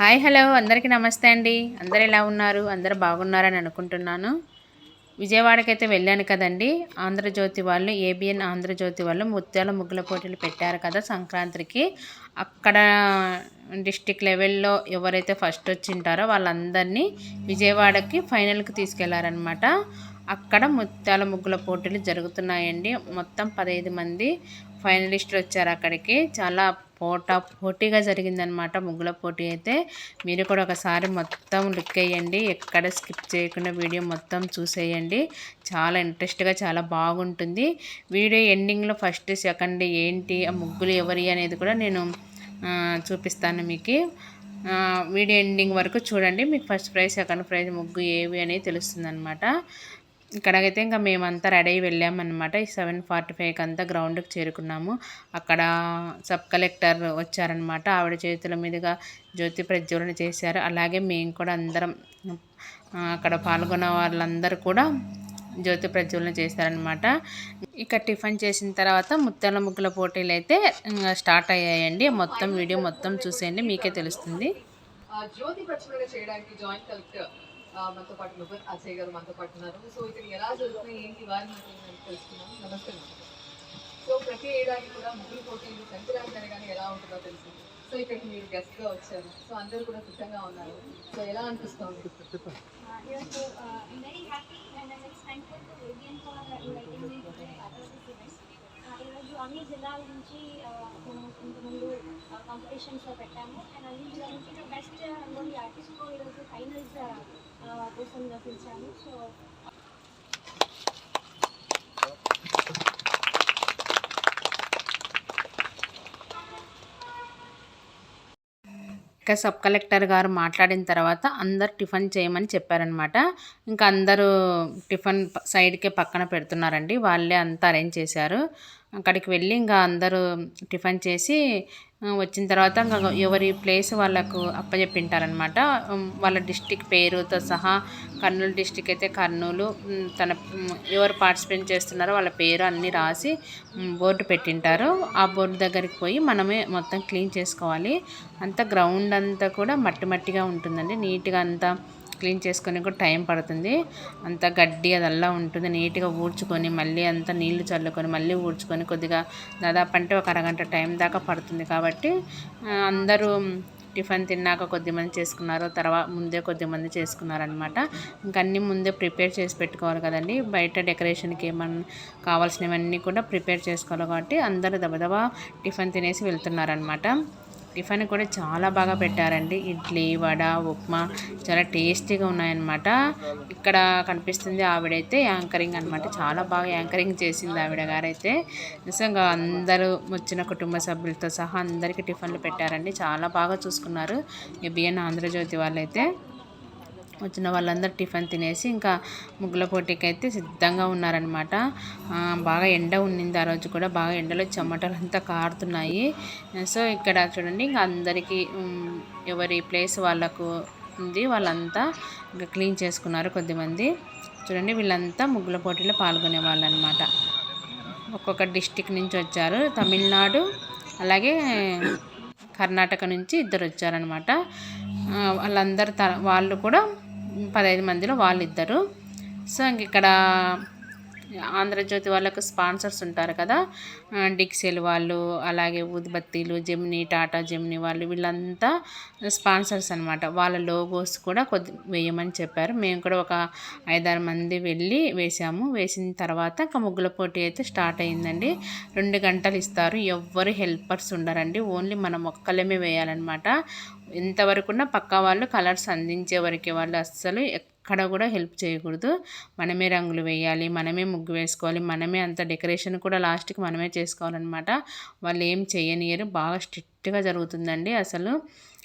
Hi hello. అందరికీ నమస్తే అండి. అందరు ఎలా ఉన్నారు? అందరు బాగున్నారని అనుకుంటున్నాను. విజయవాడకైతే వెళ్ళాను కదండి. ఆంధ్రజ్యోతి వాళ్ళు ఏబిఎన్ ఆంధ్రజ్యోతి వాళ్ళు ముత్యాల ముగ్గుల పోటీలు పెట్టారు కదా సంక్రాంతికి. అక్కడ డిస్టిక్ లెవెల్లో ఎవరైతే ఫస్ట్ వచ్చింటారో వాళ్ళందరినీ విజయవాడకి ఫైనల్కి తీసుకెళ్ళారనమాట అక్కడ ముత్యాల ముగ్గుల పోటీలు జరుగుతున్నాయండి. మొత్తం పదహైదు మంది ఫైనలిస్టులు వచ్చారు అక్కడికి. చాలా పోటా పోటీగా జరిగిందనమాట ముగ్గుల పోటీ అయితే మీరు కూడా ఒకసారి మొత్తం లుక్ వేయండి. ఎక్కడ స్కిప్ చేయకుండా వీడియో మొత్తం చూసేయండి. చాలా ఇంట్రెస్ట్గా చాలా బాగుంటుంది. వీడియో ఎండింగ్లో ఫస్ట్ సెకండ్ ఏంటి ఆ ముగ్గులు ఎవరి అనేది కూడా నేను చూపిస్తాను మీకు. వీడియో ఎండింగ్ వరకు చూడండి. మీకు ఫస్ట్ ప్రైజ్ సెకండ్ ప్రైజ్ ముగ్గు ఏవి అనేది తెలుస్తుంది అనమాట ఇక్కడైతే ఇంకా మేమంతా రెడీ అయ్యి వెళ్ళామన్నమాట. ఈ సెవెన్ ఫార్టీ ఫైవ్కి అంతా గ్రౌండ్కి చేరుకున్నాము. అక్కడ సబ్ కలెక్టర్ వచ్చారనమాట ఆవిడ చేతుల మీదుగా జ్యోతి ప్రజ్వలన చేశారు. అలాగే మేము కూడా అందరం అక్కడ పాల్గొన్న వాళ్ళందరూ కూడా జ్యోతి ప్రజ్వలన చేశారనమాట ఇక టిఫిన్ చేసిన తర్వాత ముత్యాల ముగ్గుల పోటీలు అయితే స్టార్ట్ అయ్యాయండి. మొత్తం వీడియో మొత్తం చూసేయండి మీకే తెలుస్తుంది. జ్యోతి ప్రజ్వలన చేయడానికి జాయింట్ కలెక్టర్ మనతో పాటు నువ్వు అజయ్ గారు మనతో పాటు ఉన్నారు. సో ఇక్కడ ఎలా జరుగుతున్నాయి ఏంటి వారి మాటలు నేను తెలుసుకున్నాం నమస్తే మేడం. సో ప్రతి ఏడాది కూడా ముగ్గురు పోటీలు సంక్రాంతి అనగానే ఎలా ఉంటుందో తెలుసు. సో ఇక్కడికి మీరు గెస్ట్గా వచ్చారు. సో అందరూ కూడా సిద్ధంగా ఉన్నారు. సో ఎలా అనిపిస్తుంది? ఈరోజు అన్ని జిల్లాల నుంచి ఇంతకుముందు కాంపిటీషన్స్లో పెట్టాము. అండ్ అన్ని జిల్లాల నుంచి బెస్ట్ రంగోలీ ఆర్టిస్ట్కు ఈరోజు ఫైనల్స్ కోసం సో ఇంకా సబ్ కలెక్టర్ గారు మాట్లాడిన తర్వాత అందరు టిఫిన్ చేయమని చెప్పారనమాట ఇంకా అందరూ టిఫిన్ సైడ్కే పక్కన పెడుతున్నారండి. వాళ్ళే అంతా అరేంజ్ చేశారు. అక్కడికి వెళ్ళి ఇంకా అందరూ టిఫిన్ చేసి వచ్చిన తర్వాత ఇంకా ఎవరి ప్లేస్ వాళ్ళకు అప్పచెప్పింటారనమాట. వాళ్ళ డిస్టిక్ పేరుతో సహా కర్నూలు డిస్టిక్ అయితే కర్నూలు. తన ఎవరు పార్టిసిపేట్ చేస్తున్నారో వాళ్ళ పేరు అన్నీ రాసి బోర్డు పెట్టింటారు. ఆ బోర్డు దగ్గరికి పోయి మనమే మొత్తం క్లీన్ చేసుకోవాలి. అంతా గ్రౌండ్ అంతా కూడా మట్టి మట్టిగా ఉంటుందండి. నీట్గా అంతా క్లీన్ చేసుకొని కూడా టైం పడుతుంది. అంత గడ్డి అదల్లా ఉంటుంది. నీట్గా ఊడ్చుకొని మళ్ళీ అంతా నీళ్ళు చల్లుకొని మళ్ళీ ఊడ్చుకొని కొద్దిగా దాదాపు అంటే ఒక అరగంట టైం దాకా పడుతుంది కాబట్టి అందరూ టిఫిన్ తిన్నాక కొద్దిమంది చేసుకున్నారు. తర్వాత ముందే కొద్దిమంది చేసుకున్నారనమాట ఇంకా అన్నీ ముందే ప్రిపేర్ చేసి పెట్టుకోవాలి కదండి. బయట డెకరేషన్కి ఏమన్నా కావాల్సినవన్నీ కూడా ప్రిపేర్ చేసుకోవాలి కాబట్టి అందరూ దబదబా టిఫిన్ తినేసి వెళ్తున్నారనమాట టిఫిన్ కూడా చాలా బాగా పెట్టారండి. ఇడ్లీ వడ ఉప్మా చాలా టేస్టీగా ఉన్నాయన్నమాట. ఇక్కడ కనిపిస్తుంది ఆవిడైతే యాంకరింగ్ అనమాట చాలా బాగా యాంకరింగ్ చేసింది ఆవిడ గారైతే. నిజంగా అందరూ వచ్చిన కుటుంబ సభ్యులతో సహా అందరికీ టిఫిన్లు పెట్టారండి. చాలా బాగా చూసుకున్నారు. ఈ బిఎన్ ఆంధ్రజ్యోతి వాళ్ళైతే. వచ్చిన వాళ్ళందరూ టిఫిన్ తినేసి ఇంకా ముగ్గుల పోటీకి అయితే సిద్ధంగా ఉన్నారనమాట బాగా ఎండ ఉన్నింది ఆ రోజు కూడా. బాగా ఎండలో చెమటలు అంతా కారుతున్నాయి. సో ఇక్కడ చూడండి ఇంకా అందరికీ ఎవరి ప్లేస్ వాళ్ళకు ఉంది వాళ్ళంతా ఇంకా క్లీన్ చేసుకున్నారు కొద్దిమంది. చూడండి వీళ్ళంతా ముగ్గుల పోటీలో పాల్గొనే వాళ్ళు అనమాట ఒక్కొక్క డిస్టిక్ నుంచి వచ్చారు. తమిళనాడు అలాగే కర్ణాటక నుంచి ఇద్దరు వచ్చారనమాట వాళ్ళందరూ త వాళ్ళు కూడా పదహైదు మందిలో వాళ్ళిద్దరు. సో ఇంక ఇక్కడ ఆంధ్రజ్యోతి వాళ్ళకు స్పాన్సర్స్ ఉంటారు కదా. డిక్సెల్ వాళ్ళు అలాగే ఉద్బత్తిలు జెమినీ టాటా జెమినీ వాళ్ళు వీళ్ళంతా స్పాన్సర్స్ అనమాట వాళ్ళ లోగోస్ కూడా కొద్ది వేయమని చెప్పారు. మేము కూడా ఒక ఐదారు మంది వెళ్ళి వేసాము. వేసిన తర్వాత ఇంకా ముగ్గుల పోటీ అయితే స్టార్ట్ అయిందండి. రెండు గంటలు ఇస్తారు. ఎవ్వరు హెల్పర్స్ ఉండరండి. ఓన్లీ మనం ఒక్కలమే వేయాలన్నమాట. ఎంతవరకున్నా పక్క వాళ్ళు కలర్స్ అందించే వరకే వాళ్ళు అస్సలు ఎక్కడ కూడా హెల్ప్ చేయకూడదు. మనమే రంగులు వేయాలి మనమే ముగ్గు వేసుకోవాలి మనమే అంత డెకరేషన్ కూడా లాస్ట్కి మనమే చేసుకోవాలన్నమాట. వాళ్ళు ఏం చేయనియరు. బాగా స్ట్రిక్ట్గా జరుగుతుందండి అసలు.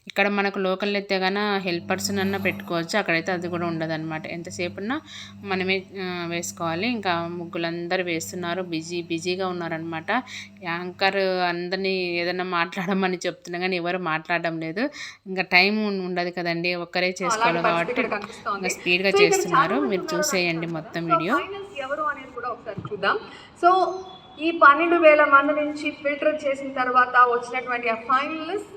ఇక్కడ మనకు లోకల్ అయితే గాన హెల్పర్స్ అన్న పెట్టుకోవచ్చు. అక్కడైతే అది కూడా ఉండదన్నమాట. ఎంతసేపు ఉన్నా మనమే వేసుకోవాలి. ఇంకా ముగ్గులందరూ వేస్తున్నారు. బిజీ బిజీగా ఉన్నారనమాట యాంకర్ అందరినీ ఏదైనా మాట్లాడమని చెప్తున్నా కానీ ఎవరు మాట్లాడడం లేదు. ఇంకా టైం ఉండదు కదండి. ఒక్కరే చేసుకోవాలి కాబట్టి ఇంకా స్పీడ్గా చేస్తున్నారు. మీరు చూసేయండి మొత్తం వీడియో ఎవరు అనేది కూడా ఒకసారి చూద్దాం. సో ఈ పన్నెండు వేల మంది నుంచి ఫిల్టర్ చేసిన తర్వాత వచ్చినటువంటి ఆ ఫైనలిస్ట్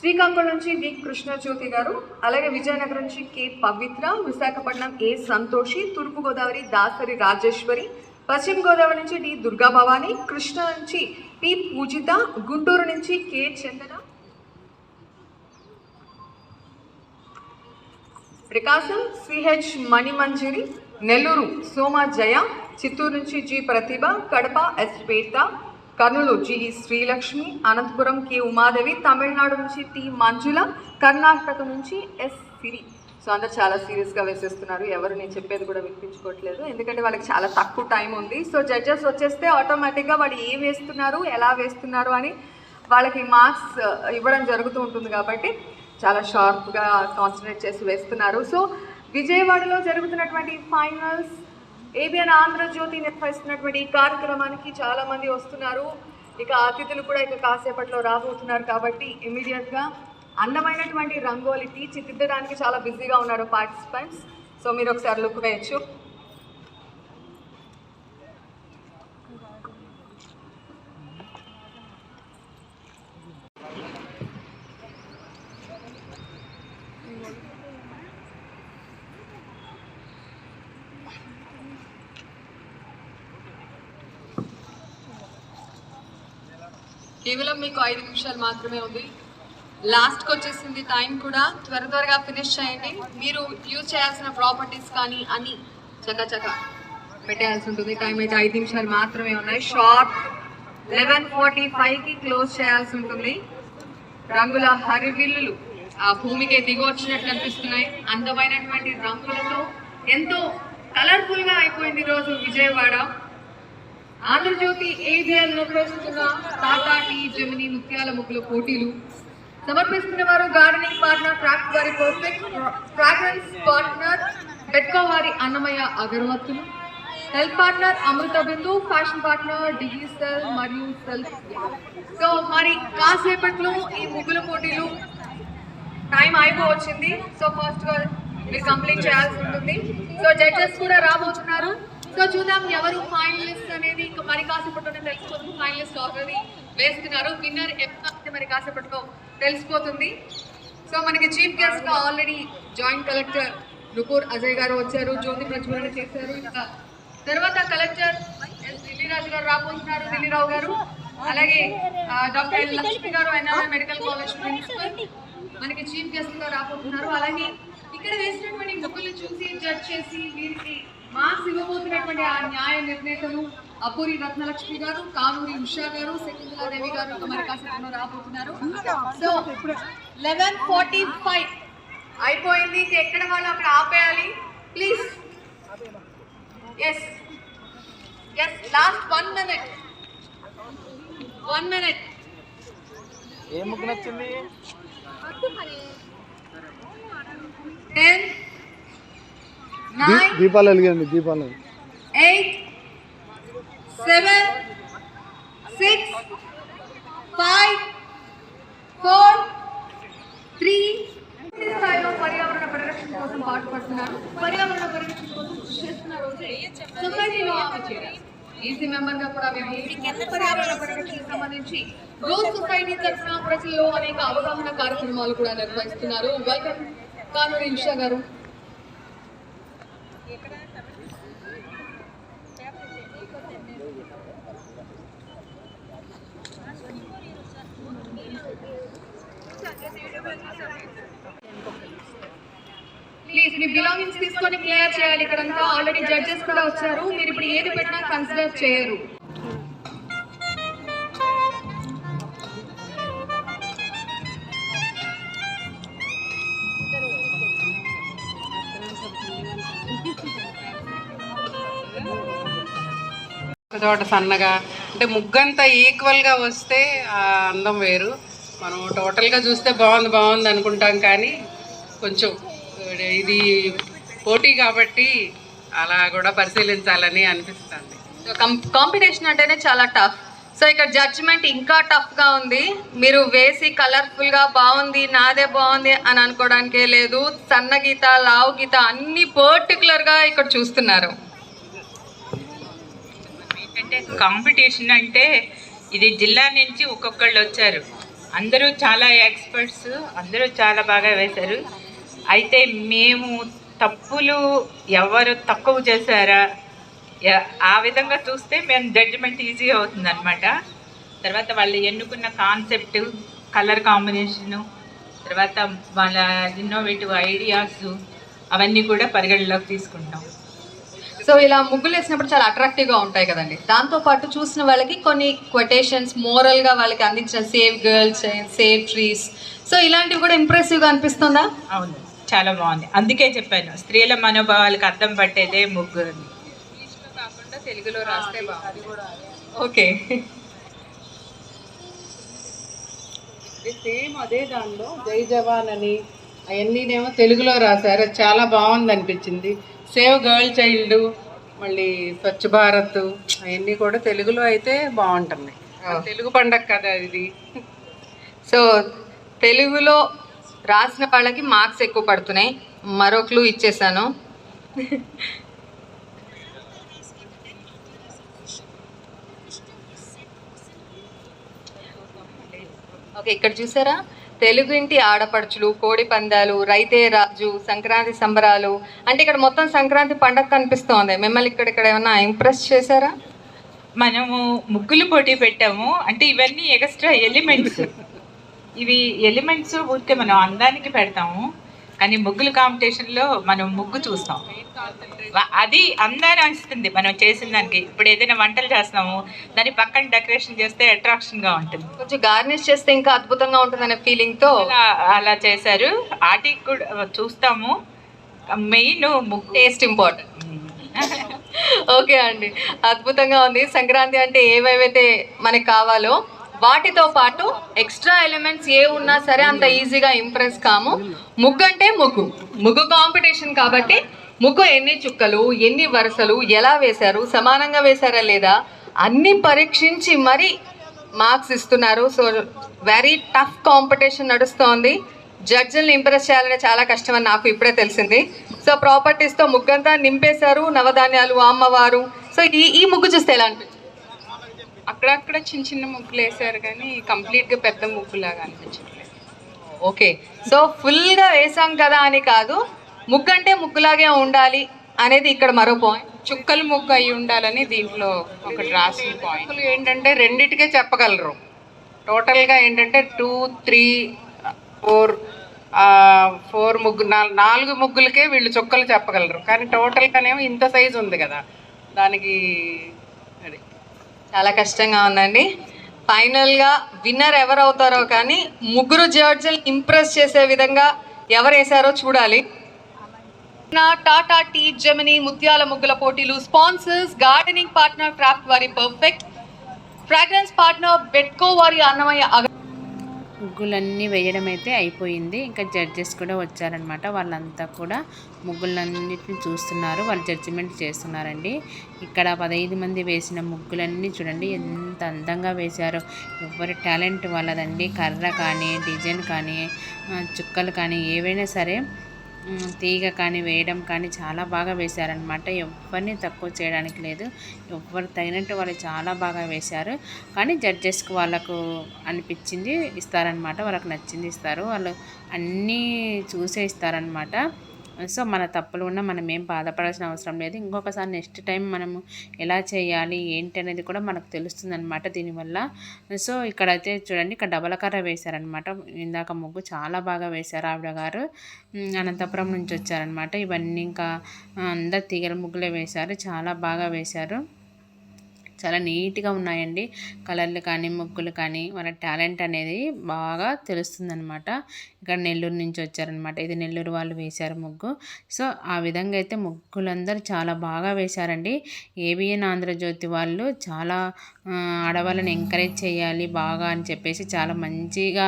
శ్రీకాకుళం నుంచి వి కృష్ణజ్యోతి గారు అలాగే విజయనగరం నుంచి కె పవిత్ర విశాఖపట్నం ఏ సంతోషి తూర్పుగోదావరి దాసరి రాజేశ్వరి పశ్చిమ గోదావరి నుంచి డి దుర్గా భవాని కృష్ణా నుంచి పి పూజిత గుంటూరు నుంచి కె చందన. ప్రకాశం సిహెచ్ మణిమంజరి నెల్లూరు సోమ జయ చిత్తూరు నుంచి G Prathibha Kadapa S Swetha Kurnool G Srilakshmi Anantapur K. Umadevi Tamil Nadu నుంచి టి. మంజుల కర్ణాటక నుంచి ఎస్. సిరి. సో అందరు చాలా సీరియస్గా వేసేస్తున్నారు. ఎవరు నేను చెప్పేది కూడా వినిపించుకోవట్లేదు. ఎందుకంటే వాళ్ళకి చాలా తక్కువ టైం ఉంది. సో జడ్జెస్ వచ్చేస్తే ఆటోమేటిక్గా వాళ్ళు ఏం వేస్తున్నారు ఎలా వేస్తున్నారు అని వాళ్ళకి మార్క్స్ ఇవ్వడం జరుగుతూ ఉంటుంది కాబట్టి చాలా షార్ప్గా కాన్సన్ట్రేట్ చేసి వేస్తున్నారు. సో విజయవాడలో జరుగుతున్నటువంటి ఫైనల్స్ ఏబిఎన్ ఆంధ్రజ్యోతి నిర్వహిస్తున్నటువంటి ఈ కార్యక్రమానికి చాలామంది వస్తున్నారు. ఇక అతిథులు కూడా ఇక కాసేపట్లో రాబోతున్నారు కాబట్టి ఇమీడియట్గా అందమైనటువంటి రంగోలి తీర్చిదిద్దడానికి చాలా బిజీగా ఉన్నారు పార్టిసిపెంట్స్. సో మీరు ఒకసారి లుక్ వేయచ్చు. కేవలం మీకు ఐదు నిమిషాలు మాత్రమే ఉంది. లాస్ట్కి వచ్చేసింది టైం కూడా. త్వర త్వరగా ఫినిష్ చేయండి. మీరు యూజ్ చేయాల్సిన ప్రాపర్టీస్ కానీ అన్ని చక చక పెట్టేయాల్సి ఉంటుంది. టైం అయితే ఐదు నిమిషాలు మాత్రమే ఉన్నాయి. షార్ప్ లెవెన్ ఫార్టీ ఫైవ్కి క్లోజ్ చేయాల్సి ఉంటుంది. రంగుల హరివిల్లులు ఆ భూమికి దిగి వచ్చినట్లు అనిపిస్తున్నాయి. అందమైనటువంటి రంగులతో ఎంతో కలర్ఫుల్గా అయిపోయింది ఈరోజు విజయవాడ. ఆంధ్రజ్యోతి ఏబిఎన్ నిర్వహిస్తున్న టాటా టీ జమిని ముత్యాల ముగ్గుల పోటీలు. సమర్పిస్తున్న వారు గార్డెనింగ్ పార్ట్నర్ క్రాఫ్ట్ వారి పర్ఫెక్ట్ ఫ్రాగ్రెన్స్ పార్ట్నర్ పెట్కో వారి Annamayya అగరవత్తులు. Health partner Amrutha Bindu fashion partner digital మరియు సెల్ఫ్ సో మరి కాసేపట్లో ఈ ముగ్గుల పోటీలు టైం అయిపోవచ్చింది. సో ఫస్ట్ మీరు కంప్లీట్ చేయాల్సి ఉంటుంది. సో జడ్జెస్ కూడా రాబోతున్నారు. సో చూద్దాం ఎవరు ఫైనలిస్ట్ అనేది ఇంకా మరి కాసేపట్లోనే తెలిసిపోతుంది ఫైనలిస్ట్ ఆల్రెడీ వేస్తున్నారు. విన్నర్ ఎప్పుడు మరి కాసేపట్లో తెలిసిపోతుంది. సో మనకి చీఫ్ గెస్ట్గా already joint collector Nukur Ajay గారు వచ్చారు. జ్యోతి ప్రజ్వలన చేశారు. ఇంకా తర్వాత కలెక్టర్ ఎస్ ఢిల్లీరాజు గారు రాబోతున్నారు ఢిల్లీరావు గారు. అలాగే డాక్టర్ లక్ష్మి గారు ఎన్ఆర్ఐ మెడికల్ కాలేజ్ ప్రిన్సిపల్ మనకి చీఫ్ గెస్ట్గా రాబోతున్నారు. అలాగే ఇక్కడ వేసినటువంటి ముగ్గులు చూసి జడ్జ్ చేసి వీరికి మార్క్స్ ఇవ్వబోతున్నటువంటి ఆ న్యాయ నిర్ణేతలు అపూరి రత్నలక్ష్మి గారు కానూరి ఉషా గారు శకుంతలాదేవి గారు మరి కాసేపు రాబోతున్నారు. సో లెవెన్ ఫార్టీ ఫైవ్ అయిపోయింది ఎక్కడ వాళ్ళు అక్కడ ఆపేయాలి? Please S S last one minute one minute ఏ ముగ్గు నచ్చింది? టెన్ దీపాలు వెలిగండి దీపాలు. Eight seven six five four three స్థాయిలో పర్యావరణ పరిరక్షణ కోసం పాటుపడుతున్నారు. పర్యావరణ పరిరక్షణ కోసం కృషి చేస్తున్నారు సొసైటీలో ఆమె చేరారు ఈసీ మెంబర్గా కూడా మేము పర్యావరణ పరిరక్షణకు సంబంధించి రోజ్ సొసైటీ తరఫున ప్రజల్లో అనేక అవగాహన కార్యక్రమాలు కూడా నిర్వహిస్తున్నారు. వెల్కమ్ కానూరి ఉషా గారు. ప్లీజ్ మీ బిలాంగింగ్స్ తీసుకొని క్లియర్ చేయాలి. ఇక్కడంతా ఆల్రెడీ జడ్జెస్ కూడా వచ్చారు. మీరు ఇప్పుడు ఏది పెట్టినా కన్సిడర్ చేయరు. తోట చోట సన్నగా అంటే ముగ్గంతా ఈక్వల్గా వస్తే ఆ అందం వేరు. మనం టోటల్గా చూస్తే బాగుంది బాగుంది అనుకుంటాం కానీ కొంచెం ఇది పోటీ కాబట్టి అలా కూడా పరిశీలించాలని అనిపిస్తుంది. కాంపిటీషన్ అంటేనే చాలా టఫ్ సో ఇక్కడ జడ్జిమెంట్ ఇంకా టఫ్గా ఉంది. మీరు వేసి కలర్ఫుల్గా బాగుంది నాదే బాగుంది అని అనుకోవడానికే లేదు. సన్న గీత లావు గీత అన్ని పర్టికులర్గా ఇక్కడ చూస్తున్నారు. కాంపిటీషన్ అంటే ఇది జిల్లా నుంచి ఒక్కొక్కళ్ళు వచ్చారు. అందరూ చాలా ఎక్స్పర్ట్స్ అందరూ చాలా బాగా వేశారు. అయితే మేము తప్పులు ఎవరు తక్కువ చేశారా? ఆ విధంగా చూస్తే మేము జడ్జిమెంట్ ఈజీ అవుతుంది అనమాట తర్వాత వాళ్ళు ఎన్నుకున్న కాన్సెప్ట్ కలర్ కాంబినేషను తర్వాత వాళ్ళ ఇన్నోవేటివ్ ఐడియాస్ అవన్నీ కూడా పరిగణలోకి తీసుకుంటాం. సో ఇలా ముగ్గులు వేసినప్పుడు చాలా అట్రాక్టివ్గా ఉంటాయి కదండి. దాంతో పాటు చూసిన వాళ్ళకి కొన్ని కొటేషన్స్ మోరల్గా వాళ్ళకి అందించిన save girls save trees so ఇలాంటివి కూడా ఇంప్రెసివ్గా అనిపిస్తుందా? అవును. చాలా బాగుంది. అందుకే చెప్పాను స్త్రీల మనోభావాలకు అర్థం పట్టేదే ముగ్గు అని. కాకుండా తెలుగులో రాస్తే బాగుంది ఓకే సేమ్ అదే దానిలో జై జవాన్ అని అవన్నీనేమో తెలుగులో రాశారు. చాలా బాగుంది అనిపించింది సేవ్ గర్ల్ చైల్డ్ మళ్ళీ స్వచ్ఛ భారత్ అవన్నీ కూడా తెలుగులో అయితే బాగుంటుంది తెలుగు పండగ కదా ఇది. సో తెలుగులో రాసిన వాళ్ళకి మార్క్స్ ఎక్కువ పడుతున్నాయి. మరో క్లూ ఇచ్చేసాను. ఓకే ఇక్కడ చూసారా? తెలుగు ఇంటి ఆడపడుచులు కోడి పందాలు రైతే రాజు సంక్రాంతి సంబరాలు. అంటే ఇక్కడ మొత్తం సంక్రాంతి పండగ కనిపిస్తోంది. మిమ్మల్ని ఇక్కడ ఇక్కడ ఏమన్నా ఇంప్రెస్ చేశారా? మనము ముగ్గులు పోటీ పెట్టాము. అంటే ఇవన్నీ ఎక్స్ట్రా ఎలిమెంట్స్ ఇవి ఎలిమెంట్స్ ఊరికే మనం అందానికి పెడతాము. కానీ ముగ్గులు కాంపిటీషన్లో మనం ముగ్గు చూస్తాం. అది అందాన్ని అనిస్తుంది మనం చేసిన దానికి. ఇప్పుడు ఏదైనా వంటలు చేస్తాము దాని పక్కన డెకరేషన్ చేస్తే అట్రాక్షన్గా ఉంటుంది. కొంచెం గార్నిష్ చేస్తే ఇంకా అద్భుతంగా ఉంటుందనే ఫీలింగ్తో అలా అలా చేశారు. వాటికి కూడా చూస్తాము. మెయిన్ ముగ్గు. Taste important. ఓకే అండి. అద్భుతంగా ఉంది. సంక్రాంతి అంటే ఏవేవైతే మనకి కావాలో వాటితో పాటు ఎక్స్ట్రా ఎలిమెంట్స్ ఏ ఉన్నా సరే అంత ఈజీగా ఇంప్రెస్ కాము. ముగ్గు అంటే ముగ్గు. ముగ్గు కాంపిటీషన్ కాబట్టి ముగ్గు ఎన్ని చుక్కలు ఎన్ని వరుసలు ఎలా వేశారు సమానంగా వేశారా లేదా అన్ని పరీక్షించి మరి మార్క్స్ ఇస్తున్నారు. సో వెరీ టఫ్ కాంపిటీషన్ నడుస్తోంది. జడ్జిల్ని ఇంప్రెస్ చేయాలంటే చాలా కష్టమని నాకు ఇప్పుడే తెలిసింది. సో ప్రాపర్టీస్తో ముగ్గంతా నింపేశారు నవధాన్యాలు అమ్మవారు. సో ఈ ఈ ముగ్గు చూస్తే ఎలా అనిపించింది అక్కడక్కడ చిన్న చిన్న ముగ్గులు వేశారు కానీ కంప్లీట్గా పెద్ద ముగ్గులాగా అనిపించట్లేదు. ఓకే. సో ఫుల్గా వేసాం కదా అని కాదు ముగ్గు అంటే ముగ్గులాగే ఉండాలి అనేది ఇక్కడ మరో పాయింట్. చుక్కల ముగ్గు అయి ఉండాలని దీంట్లో ఒకటి రాసిన పాయింట్. ఏంటంటే రెండిటికే చెప్పగలరు. టోటల్గా ఏంటంటే టూ త్రీ ఫోర్ ఫోర్ ముగ్గు నాల్- నాలుగు ముగ్గులకే వీళ్ళు చుక్కలు చెప్పగలరు. కానీ టోటల్గానేమో ఇంత సైజు ఉంది కదా. దానికి చాలా కష్టంగా ఉందండి. ఫైనల్గా విన్నర్ ఎవరు అవుతారో కానీ ముగ్గురు జడ్జిలు ఇంప్రెస్ చేసే విధంగా ఎవరు వేశారో చూడాలి. నా టాటా టీ జెమిని ముత్యాల ముగ్గుల పోటీలు స్పాన్సర్స్ గార్డెనింగ్ పార్ట్నర్ క్రాఫ్ట్ వారి పర్ఫెక్ట్. ఫ్రాగ్రెన్స్ పార్ట్నర్ బెట్కో వారి అన్నమయ్య అగ- ముగ్గులన్నీ వేయడం అయితే అయిపోయింది. ఇంకా జడ్జెస్ కూడా వచ్చారనమాట వాళ్ళంతా కూడా ముగ్గులన్నిటిని చూస్తున్నారు. వాళ్ళు జడ్జిమెంట్ చేస్తున్నారండి. ఇక్కడ పదహైదు మంది వేసిన ముగ్గులన్నీ చూడండి ఎంత అందంగా వేశారో. ఎవరి టాలెంట్ వాళ్ళదండి. కర్ర కానీ డిజైన్ కానీ చుక్కలు కానీ ఏవైనా సరే తీగ కానీ వేయడం కానీ చాలా బాగా వేశారనమాట ఎవరిని తక్కువ చేయడానికి లేదు. ఎవరు తగినట్టు వాళ్ళు చాలా బాగా వేశారు. కానీ జడ్జెస్కి వాళ్ళకు అనిపించింది ఇస్తారనమాట వాళ్ళకి నచ్చింది ఇస్తారు. వాళ్ళు అన్నీ చూసే ఇస్తారనమాట సో మన తప్పులు ఉన్న మనం ఏం బాధపడాల్సిన అవసరం లేదు. ఇంకొకసారి నెక్స్ట్ టైం మనము ఎలా చేయాలి ఏంటి అనేది కూడా మనకు తెలుస్తుంది అనమాట దీనివల్ల. సో ఇక్కడైతే చూడండి ఇక్కడ డబల్ కర్ర వేశారనమాట ఇందాక ముగ్గు చాలా బాగా వేశారు ఆవిడ గారు. అనంతపురం నుంచి వచ్చారనమాట ఇవన్నీ ఇంకా అందరు తీగల ముగ్గులే వేశారు. చాలా బాగా వేశారు. చాలా నీట్గా ఉన్నాయండి. కలర్లు కానీ ముగ్గులు కానీ వాళ్ళ టాలెంట్ అనేది బాగా తెలుస్తుందనమాట ఇక్కడ నెల్లూరు నుంచి వచ్చారనమాట ఇది నెల్లూరు వాళ్ళు వేశారు ముగ్గు. సో ఆ విధంగా అయితే ముగ్గులందరూ చాలా బాగా వేశారండి. ఏబిఎన్ ఆంధ్రజ్యోతి వాళ్ళు చాలా ఆడవాళ్ళని ఎంకరేజ్ చేయాలి బాగా అని చెప్పేసి చాలా మంచిగా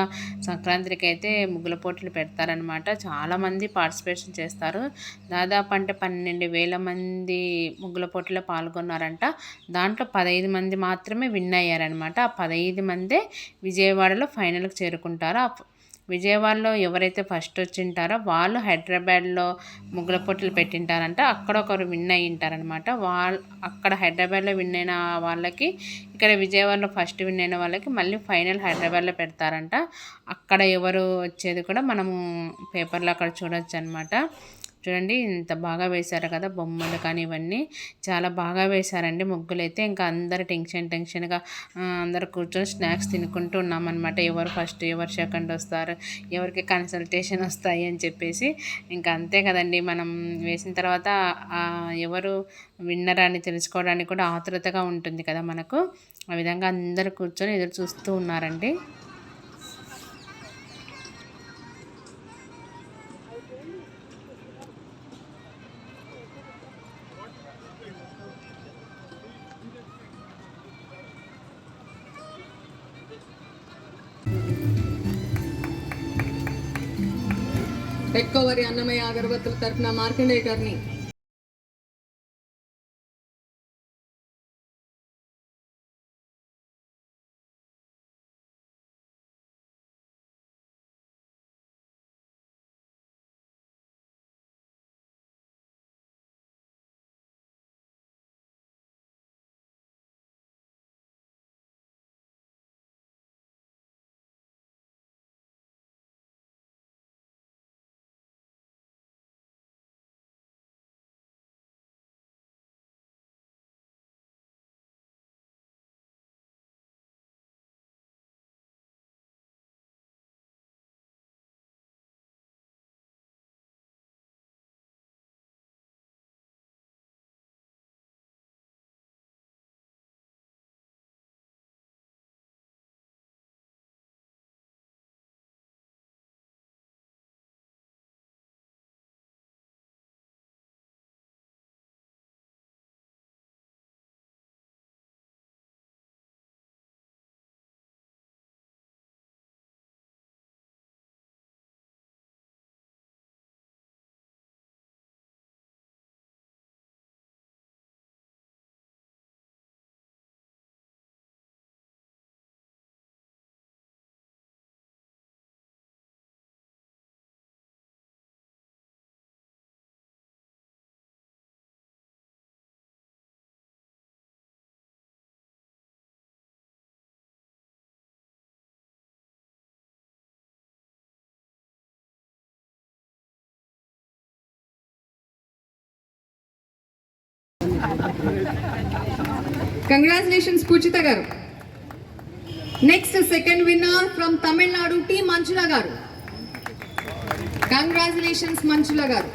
సంక్రాంతికి అయితే ముగ్గుల పోటీలు పెడతారనమాట చాలామంది పార్టిసిపేషన్ చేస్తారు. దాదాపు అంటే పన్నెండు వేల మంది ముగ్గుల పోటీలో పాల్గొన్నారంట. దాంట్లో పదహైదు మంది మాత్రమే విన్ అయ్యారనమాట ఆ పదహైదు మందే విజయవాడలో ఫైనల్కి చేరుకుంటారు. ఆ విజయవాడలో ఎవరైతే ఫస్ట్ వచ్చింటారో వాళ్ళు హైదరాబాద్లో ముగ్గుల పోటీలు పెట్టింటారంట. అక్కడ ఒకరు విన్ అయ్యి ఉంటారనమాట వాళ్ళ అక్కడ హైదరాబాద్లో విన్ అయిన వాళ్ళకి ఇక్కడ విజయవాడలో ఫస్ట్ విన్ అయిన వాళ్ళకి మళ్ళీ ఫైనల్ హైదరాబాద్లో పెడతారంట. అక్కడ ఎవరు వచ్చేది కూడా మనము పేపర్లో అక్కడ చూడొచ్చు అనమాట చూడండి ఇంత బాగా వేశారు కదా బొమ్మలు కానీ ఇవన్నీ. చాలా బాగా వేశారండి ముగ్గులు అయితే ఇంకా అందరు టెన్షన్ టెన్షన్గా అందరు కూర్చొని స్నాక్స్ తినుకుంటూ ఉన్నామన్నమాట. ఎవరు ఫస్ట్ ఎవరు సెకండ్ వస్తారు ఎవరికి కన్సల్టేషన్ వస్తాయి అని చెప్పేసి. ఇంకా అంతే కదండి మనం వేసిన తర్వాత ఎవరు విన్నర్ అని తెలుసుకోవడానికి కూడా ఆతృతగా ఉంటుంది కదా మనకు. ఆ విధంగా అందరు కూర్చొని ఎదురు చూస్తూ ఉన్నారండి. ఎక్కువరి అన్నమయ్య అగరబత్తుల తరఫున మార్కండేయ గారిని కంగ్రాచులేషన్స్ పూజిత గారు. Next second winner from Tamil Nadu T Manjula గారు. కంగ్రాచులేషన్స్ మంచుల గారు.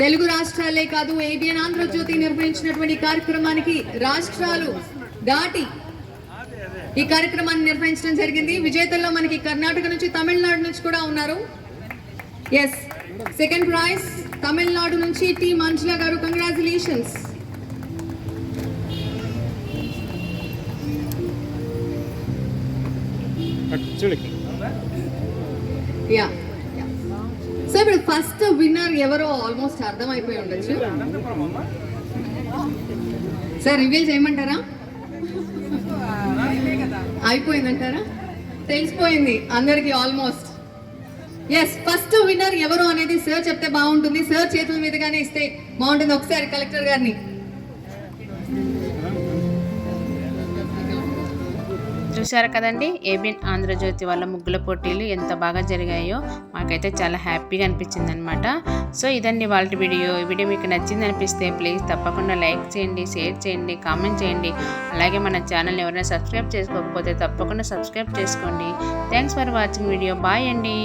తెలుగు రాష్ట్రాలే కాదు ఏబిఎన్ ఆంధ్రజ్యోతి నిర్వహించినటువంటి కార్యక్రమానికి రాష్ట్రాలు దాటి ఈ కార్యక్రమాన్ని నిర్వహించడం జరిగింది. విజేతల్లో మనకి కర్ణాటక నుంచి తమిళనాడు నుంచి కూడా ఉన్నారు. ఎస్ సెకండ్ ప్రైజ్ తమిళనాడు నుంచి టి మంజుల గారు. కంగ్రాచులేషన్స్ యా సో ఇప్పుడు ఫస్ట్ విన్నర్ ఎవరో ఆల్మోస్ట్ అర్థమైపోయి ఉండొచ్చు. సార్ రివీల్ చేయమంటారా? అయిపోయిందంటారా? తెలిసిపోయింది అందరికి ఆల్మోస్ట్ ఎస్ ఫస్ట్ విన్నర్ ఎవరు అనేది సార్ చెప్తే బాగుంటుంది. సార్ చేతుల మీదుగానే ఇస్తే బాగుంటుంది. ఒకసారి కలెక్టర్ గారిని. చూశారు కదండి? ఏబిఎన్ ఆంధ్రజ్యోతి వాళ్ళ ముగ్గుల పోటీలు ఎంత బాగా జరిగాయో మాకైతే చాలా హ్యాపీగా అనిపించింది అనమాట సో ఇదండి వాళ్ళ వీడియో. ఈ వీడియో మీకు నచ్చింది అనిపిస్తే ప్లీజ్ తప్పకుండా లైక్ చేయండి షేర్ చేయండి కామెంట్ చేయండి. అలాగే మన ఛానల్ ఎవరైనా సబ్స్క్రైబ్ చేసుకోకపోతే తప్పకుండా సబ్స్క్రైబ్ చేసుకోండి. Thanks for watching video. Bye అండి.